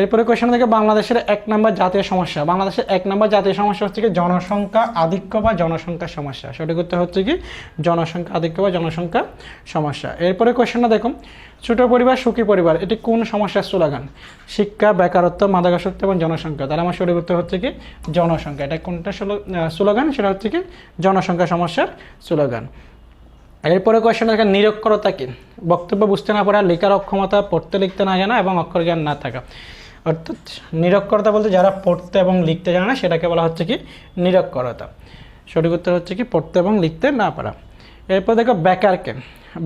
এরপরে কোয়েশন থেকে বাংলাদেশের এক নম্বর জাতীয় সমস্যা। বাংলাদেশের এক নম্বর জাতীয় সমস্যা হচ্ছে কি জনসংখ্যা আধিক্য বা জনসংখ্যা সমস্যা। সঠিক উত্তর হচ্ছে কি জনসংখ্যা আধিক্য বা জনসংখ্যা সমস্যা। এরপরে কোয়েশনটা দেখুন ছোট পরিবার, সুখী পরিবার, এটি কোন সমস্যার স্লোগান? শিক্ষা, বেকারত্ব, মাদকাসক্তি এবং জনসংখ্যা। তাহলে আমার সঠিক উত্তর হচ্ছে কি জনসংখ্যা। এটা কোনটা স্লোগান? সেটা হচ্ছে কি জনসংখ্যা সমস্যার স্লোগান। এরপরে কোয়েশ্চেন দেখেন নিরক্ষরতা কি? বক্তব্য বুঝতে না পারা লেখার অক্ষমতা পড়তে লিখতে না জানা এবং অক্ষর জ্ঞান না থাকা। অর্থাৎ নিরক্ষরতা বলতে যারা পড়তে এবং লিখতে জানে না, সেটাকে বলা হচ্ছে কি? নিরক্ষরতা। সঠিক উত্তর হচ্ছে কি? পড়তে এবং লিখতে না পারা। এরপর দেখো বেকারকে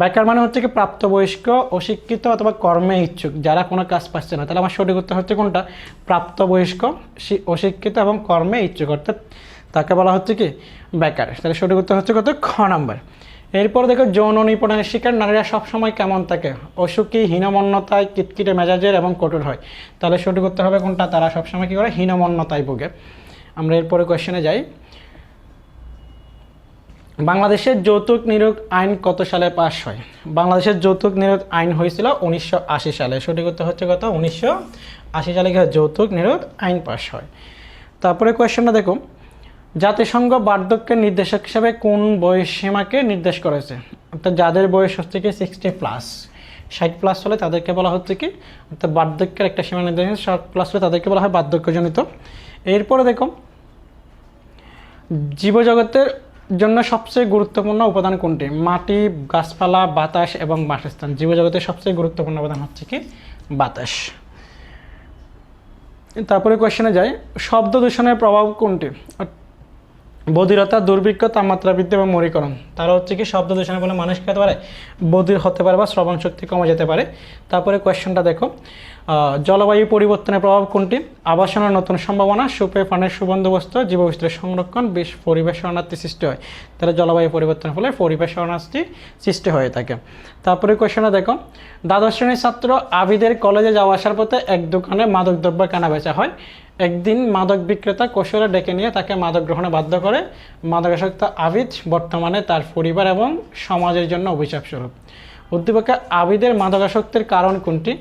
বেকার মানে হচ্ছে কি প্রাপ্তবয়স্ক, অশিক্ষিত অথবা কর্মে ইচ্ছুক, যারা কোনো কাজ পাচ্ছে না। তাহলে আমার সঠিক উত্তর হচ্ছে কোনটা? প্রাপ্তবয়স্ক অশিক্ষিত এবং কর্মে ইচ্ছুক। অর্থাৎ তাকে বলা হচ্ছে কি? বেকার। তাহলে সঠিক উত্তর হচ্ছে কত? খ নাম্বার। এরপর দেখো যৌন নিপীড়নের শিকার নারীরা সবসময় কেমন থাকে? অসুখী হীনমন্যতায়, কিটকিটে মেজাজের এবং কঠোর হয়? তাহলে সঠিক করতে হবে কোনটা? তারা সবসময় কী করে? হীনমন্যতায় ভোগে। আমরা এরপরে কোয়েশ্চেনে যাই। বাংলাদেশের যৌতুক নিয়োগ আইন কত সালে পাশ হয়? বাংলাদেশের যৌতুক নিয়োগ আইন হয়েছিল উনিশশো আশি সালে। সঠিক করতে হচ্ছে কত? উনিশশো আশি সালে যৌতুক নিয়োগ আইন পাশ হয়। তারপরে কোয়েশ্চেনটা দেখো। জাতিসংঘ বার্ধক্যের নির্দেশক হিসাবে কোন বয়স সীমাকে নির্দেশ করেছে? অর্থাৎ যাদের বয়স হচ্ছে কি সিক্সটি প্লাস ষাট প্লাস হলে তাদেরকে বলা হচ্ছে কি? অর্থাৎ বার্ধক্যের একটা সীমা নির্দেশ ষাট প্লাস হলে তাদেরকে বলা হয় বার্ধক্যজনিত। এরপরে দেখো, জীবজগতের জন্য সবচেয়ে গুরুত্বপূর্ণ উপাদান কোনটি? মাটি, গাছপালা, বাতাস এবং বাসস্থান। জীবজগতের সবচেয়ে গুরুত্বপূর্ণ উপাদান হচ্ছে কি? বাতাস। তারপরে কোয়েশ্চেনে যাই। শব্দ দূষণের প্রভাব কোনটি? বধিরতা দুর্ভিক্ষ তাপমাত্রা বৃদ্ধি এবং মরিকরণ। তারা হচ্ছে কি শব্দ দূষণের ফলে মানুষ খেতে পারে, বধির হতে পারে বা শ্রবণ শক্তি কমে যেতে পারে। তারপরে কোয়েশ্চেনটা দেখো জলবায়ু পরিবর্তনের প্রভাব কোনটি? আবাসনের নতুন সম্ভাবনা, সুপে পানের সুবন্দোবস্ত জীববৈচিত্র্যের সংরক্ষণ, বেশ পরিবেশ শরণার্থী সৃষ্টি হয়। তাহলে জলবায়ু পরিবর্তনের ফলে পরিবেশ শরণার্থী সৃষ্টি হয়ে থাকে। তারপরে কোয়েশ্চেনটা দেখো, দ্বাদশ শ্রেণির ছাত্র আবিদের কলেজে যাওয়া আসার পথে এক দোকানে মাদকদ্রব্য কেনা বেচা হয়। একদিন মাদক বিক্রেতা কৌশলে ডেকে নিয়ে তাকে মাদক গ্রহণে বাধ্য করে মাদকাসক্ত আবিদ বর্তমানে তার পরিবার এবং সমাজের জন্য অভিশাপ স্বরূপ। উদ্দীপকে আবিদের মাদকাসক্তির কারণ কোনটি?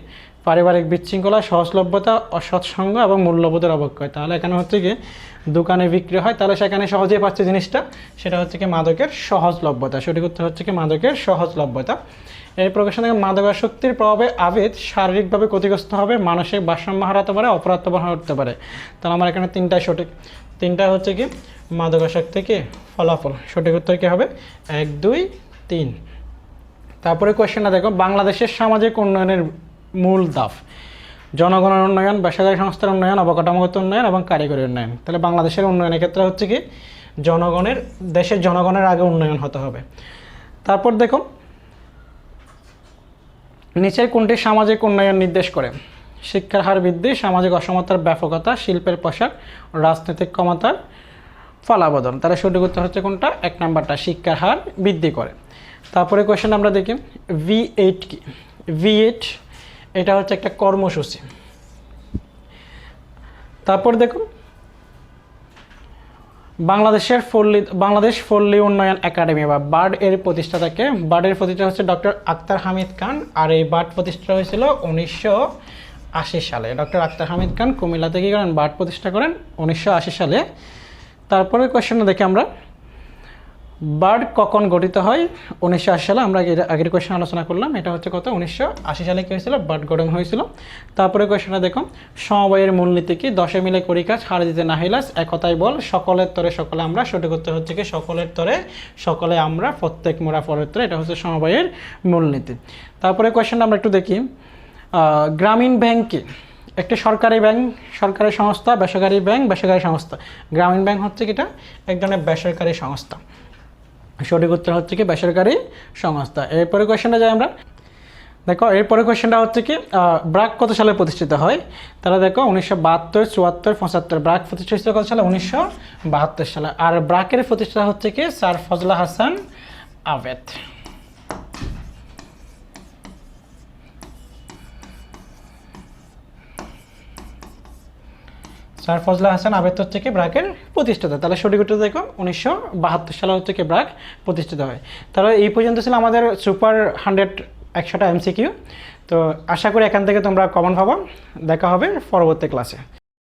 পারিবারিক বিশৃঙ্খলা, সহজলভ্যতা, অসৎসঙ্গ এবং মূল্যবোধের অবক্ষয়। তাহলে এখানে হচ্ছে কি, দোকানে বিক্রি হয়, তাহলে সেখানে সহজেই পাচ্ছে জিনিসটা। সেটা হচ্ছে কি, মাদকের সহজলভ্যতা। সঠিক উত্তর হচ্ছে কি, মাদকের সহজলভ্যতা। এই প্রকাশন থেকে মাদকাসক্তির প্রভাবে আবেদ শারীরিকভাবে ক্ষতিগ্রস্ত হবে, মানসিক ভারসাম্য হারাতে পারে, অপরাধ হতে পারে। তাহলে আমার এখানে তিনটাই সঠিক। তিনটা হচ্ছে কি? মাদকাসক্তি কি ফলাফল। সঠিক উত্তর কী হবে? এক, দুই, তিন। তারপরে কোয়েশ্চেনটা দেখো, বাংলাদেশের সামাজিক উন্নয়নের মূল দাফ জনগণের উন্নয়ন, বেসরকারি সংস্থার উন্নয়ন, অবকাঠামোগত উন্নয়ন এবং কারিগরি উন্নয়ন। তাহলে বাংলাদেশের উন্নয়নের ক্ষেত্রে হচ্ছে কি? জনগণের, দেশের জনগণের আগে উন্নয়ন হতে হবে। তারপর দেখো নিচের কোনটি সামাজিক উন্নয়ন নির্দেশ করে। শিক্ষার হার বৃদ্ধি, সামাজিক অসমতার ব্যাপকতা, শিল্পের প্রসার রাজনৈতিক ক্ষমতার ফলাবদল। তাহলে সঠিক উত্তর হচ্ছে কোনটা? এক নাম্বারটা শিক্ষার হার বৃদ্ধি করে। তারপরে কোয়েশ্চেন আমরা দেখি। ভি এইট কি? ভি এইট এটা হচ্ছে একটা কর্মসূচি। তারপর দেখুন বাংলাদেশের ফল্লি বাংলাদেশ ফল্লি উন্নয়ন একাডেমি বা বার্ড এর প্রতিষ্ঠাতাকে বার্ডের প্রতিষ্ঠা হচ্ছে ডক্টর আক্তার হামিদ খান, আর এই বার্ড প্রতিষ্ঠা হয়েছিল উনিশশো আশি সালে। ডক্টর আক্তার হামিদ খান কুমিল্লাতে কী করেন? বার্ড প্রতিষ্ঠা করেন উনিশশো আশি সালে। তারপরে কোয়েশ্চেনটা দেখি আমরা বার্ড কখন গঠিত হয়? উনিশশো আশি সালে আমরা আগের- কোয়েশ্চেন আলোচনা করলাম। এটা হচ্ছে কত? উনিশশো আশি সালে কী হয়েছিল? বার্ড গঠন হয়েছিল। তারপরে কোয়েশ্চেনটা দেখো। সমবায়ের মূলনীতি কি? দশে মিলে করি কাজ, হার দিতে নাহিলাস একতাই বল, সকলের তরে সকলে আমরা, সঠিক উত্তর হচ্ছে কি? সকলের তরে সকলে আমরা, প্রত্যেক মোড়া তরে। এটা হচ্ছে সমবায়ের মূলনীতি। তারপরে কোয়েশ্চেনটা আমরা একটু দেখি। গ্রামীণ ব্যাংকে একটি সরকারি ব্যাংক, সরকারি সংস্থা, বেসরকারি ব্যাংক, বেসরকারি সংস্থা। গ্রামীণ ব্যাংক হচ্ছে কি এটা? এক ধরনের বেসরকারি সংস্থা। সঠিক উত্তর হচ্ছে কি বেসরকারি সংস্থা। এরপরে কোয়েশনটা যাই আমরা। দেখো, এরপরে কোয়েশ্চেনটা হচ্ছে কি ব্রাক কত সালে প্রতিষ্ঠিত হয়? তাহলে দেখো, উনিশশো বাহাত্তর, চুয়াত্তর, পঁচাত্তর ব্রাক প্রতিষ্ঠিত কত সালে? উনিশশো বাহাত্তর সালে। আর ব্রাকের প্রতিষ্ঠাতা হচ্ছে কি, স্যার ফজলা হাসান আবেদ। স্যার ফজলা হাসান আবেদ থেকে কি ব্রাকের প্রতিষ্ঠাতা। তাহলে সঠিক উত্তর দেখো, উনিশশো বাহাত্তর সালে থেকে কি ব্রাক প্রতিষ্ঠিত হয়। তাহলে এই পর্যন্ত ছিল আমাদের সুপার হান্ড্রেড একশোটা এমসিকিউ। তো আশা করি এখান থেকে তোমরা কমন পাবো। দেখা হবে পরবর্তী ক্লাসে